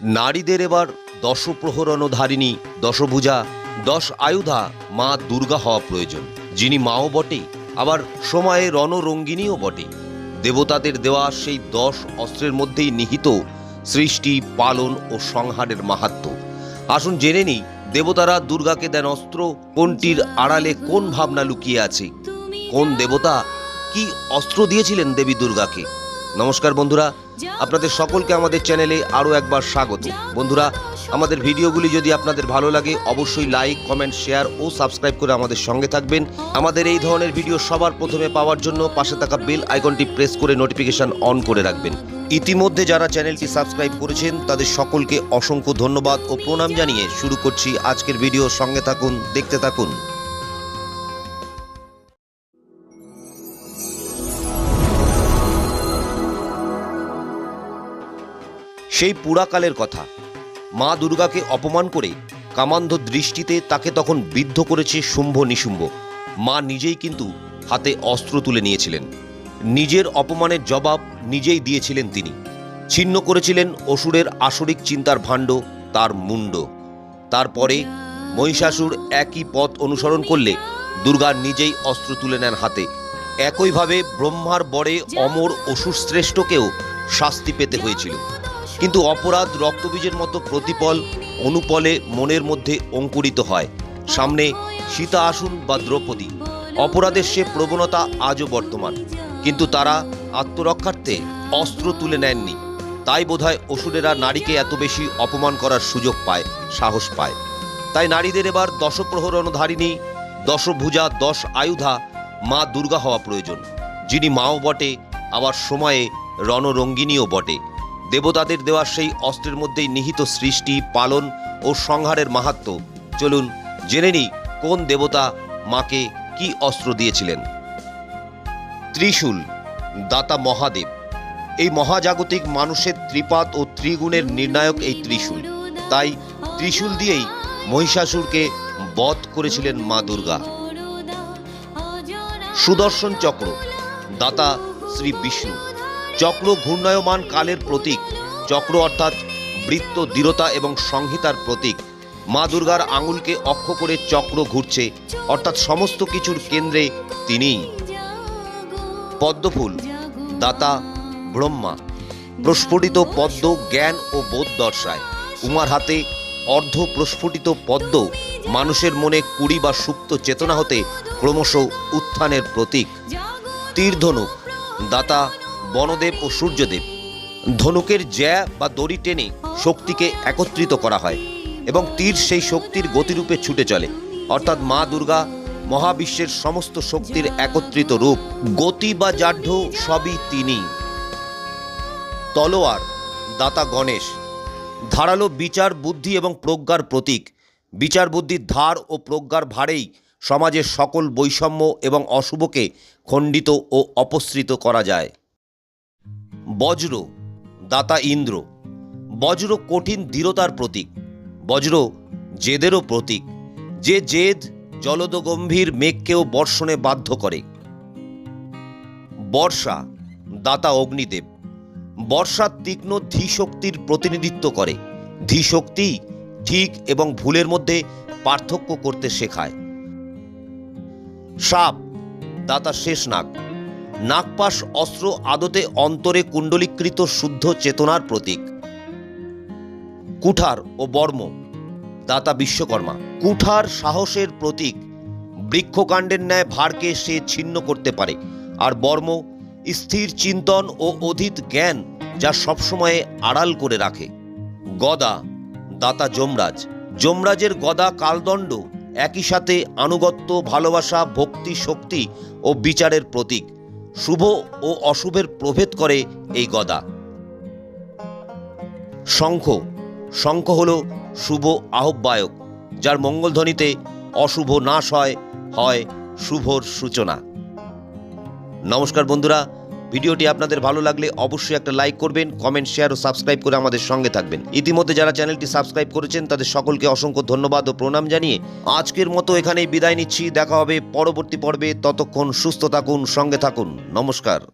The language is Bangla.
নারীদের এবার দশপ্রহরণধারিণী, দশভুজা, দশ আয়ুধা মা দুর্গা হওয়া প্রয়োজন। যিনি মাও বটে, আবার সময়ে রণরঙ্গিনীও বটে। দেবতাদের দেওয়া সেই দশ অস্ত্রের মধ্যেই নিহিত সৃষ্টি, পালন ও সংহারের মাহাত্ম্য আসুন জেনে নিই, দেবতারা দুর্গাকে দেন অস্ত্র, কোনটির আড়ালে কোন ভাবনা লুকিয়ে আছে? কোন দেবতা কি অস্ত্র দিয়েছিলেন দেবী দুর্গাকে? নমস্কার বন্ধুরা আপনাদের সকলকে আমাদের চ্যানেলে আরও একবার স্বাগত। বন্ধুরা, আমাদের ভিডিওগুলি যদি আপনাদের ভালো লাগে, অবশ্যই লাইক, কমেন্ট, শেয়ার ও সাবস্ক্রাইব করে আমাদের সঙ্গে থাকবেন। আমাদের এই ধরনের ভিডিও সবার প্রথমে পাওয়ার জন্য পাশে থাকা বেল আইকনটি প্রেস করে নোটিফিকেশন অন করে রাখবেন। ইতিমধ্যে যারা চ্যানেলটি সাবস্ক্রাইব করেছেন, তাদের সকলকে অসংখ্য ধন্যবাদ ও প্রণাম জানিয়ে শুরু করছি আজকের ভিডিও। সঙ্গে থাকুন, দেখতে থাকুন। সেই পুরাকালের কথা। মা দুর্গাকে অপমান করে কামান্ধ দৃষ্টিতে তাকে তখন বিদ্ধ করেছে শুম্ভ নিশুম্ভ। মা নিজেই কিন্তু হাতে অস্ত্র তুলে নিয়েছিলেন। নিজের অপমানের জবাব নিজেই দিয়েছিলেন তিনি। ছিন্ন করেছিলেন অসুরের আসরিক চিন্তার ভাণ্ড, তার মুন্ড তারপরে মহিষাসুর একই পথ অনুসরণ করলে দুর্গা নিজেই অস্ত্র তুলে নেন হাতে। একইভাবে ব্রহ্মার বরে অমর অসুর শ্রেষ্ঠকেও শাস্তি পেতে হয়েছিল। কিন্তু অপরাধ রক্তবীজের মতো প্রতিপল অনুপলে মনের মধ্যে অঙ্কুরিত হয়। সামনে সীতা আসুন বা দ্রৌপদী, অপরাধের সে প্রবণতা আজও বর্তমান। কিন্তু তারা আত্মরক্ষার্থে অস্ত্র তুলে নেননি। তাই বোধহয় অসুরেরা নারীকে এত বেশি অপমান করার সুযোগ পায়, সাহস পায়। তাই নারীদের এবার দশপ্রহরণধারিণী দশভুজা, দশ আয়ুধা, মা দুর্গা হওয়া প্রয়োজন, যিনি মাও বটে, আবার সময়ে রণরঙ্গিনীও বটে। দেবতাদের দেওয়া সেই অস্ত্রের মধ্যেই নিহিত সৃষ্টি, পালন ও সংহারের মাহাত্ম্য চলুন জেনে নিই কোন দেবতা মাকে কি অস্ত্র দিয়েছিলেন। ত্রিশূল, দাতা মহাদেব। এই মহাজাগতিক মানুষের ত্রিপাত ও ত্রিগুণের নির্ণায়ক এই ত্রিশূল। তাই ত্রিশূল দিয়েই মহিষাসুরকে বধ করেছিলেন মা দুর্গা। সুদর্শন চক্র, দাতা শ্রী বিষ্ণু। চক্র ঘূর্ণায়মান কালের প্রতীক। চক্র অর্থাৎ বৃত্ত দৃঢ়তা এবং সংহিতার প্রতীক। মা দুর্গার আঙুলকে অক্ষ করে চক্র ঘুরছে, অর্থাৎ সমস্ত কিছুর কেন্দ্রে তিনিই পদ্মফুল, দাতা, ব্রহ্মা, প্রস্ফুটিত পদ্ম, জ্ঞান ও বোধ দর্শায়। উমার হাতে অর্ধ প্রস্ফুটিত পদ্ম, মানুষের মনে কুড়ি বা সুপ্ত চেতনা হতে ক্রমশ উত্থানের প্রতীক। তীর ধনুক দাতা বনদেব ও সূর্যদেব। ধনুকের জ্যা বা দড়ি টেনে শক্তিকে একত্রিত করা হয় এবং তীর সেই শক্তির গতিরূপে ছুটে চলে। অর্থাৎ মা দুর্গা মহাবিশ্বের সমস্ত শক্তির একত্রিত রূপ, গতি বা জাঢ্য সবই তিনি। তলোয়ার, দাতা গণেশ, ধারালো বিচার বুদ্ধি এবং প্রজ্ঞার প্রতীক। বিচার বুদ্ধির ধার ও প্রজ্ঞার ভারেই সমাজের সকল বৈষম্য এবং অশুভকে খণ্ডিত ও অপসৃত করা যায়। বজ্র, দাতা ইন্দ্র। বজ্র কঠিন দৃঢ়তার প্রতীক। বজ্র জেদেরও প্রতীক। যে জেদ জলদ গম্ভীর মেঘকেও বর্ষণে বাধ্য করে। বর্ষা, দাতা অগ্নিদেব। বর্ষা তীক্ষ্ণ ধীশক্তির প্রতিনিধিত্ব করে। ধীশক্তি ঠিক এবং ভুলের মধ্যে পার্থক্য করতে শেখায়। সাপ, দাতা শেষ নাগ নাগপাশ অস্ত্র আদতে অন্তরে কুণ্ডলীকৃত শুদ্ধ চেতনার প্রতীক। কুঠার ও বর্ম, দাতা বিশ্বকর্মা। কুঠার সাহসের প্রতীক, বৃক্ষকাণ্ডের ন্যায় ভারকে সে ছিন্ন করতে পারে। আর বর্ম, স্থির চিন্তন ও অধীত জ্ঞান যা সবসময়ে আড়াল করে রাখে। গদা, দাতা যমরাজ। যমরাজের গদা কালদণ্ড একই সাথে আনুগত্য, ভালোবাসা, ভক্তি, শক্তি ও বিচারের প্রতীক। শুভ ও অশুভের প্রভেদ করে এই গদা। শঙ্খ। শঙ্খ হল শুভ আহ্বায়ক, যার মঙ্গলধ্বনিতে অশুভ নাশ হয় হয় শুভর সূচনা। নমস্কার বন্ধুরা ভিডিওটি আপনাদের ভালো লাগলে অবশ্যই একটা লাইক করবেন কমেন্ট শেয়ার ও সাবস্ক্রাইব করে আমাদের সঙ্গে থাকবেন। ইতিমধ্যে যারা চ্যানেলটি সাবস্ক্রাইব করেছেন, তাদের সকলকে অসংখ্য ধন্যবাদ ও প্রণাম জানিয়ে আজকের মতো এখানেই বিদায় নিচ্ছি। দেখা হবে পরবর্তী পর্বে। ততক্ষণ সুস্থ থাকুন, সঙ্গে থাকুন। নমস্কার।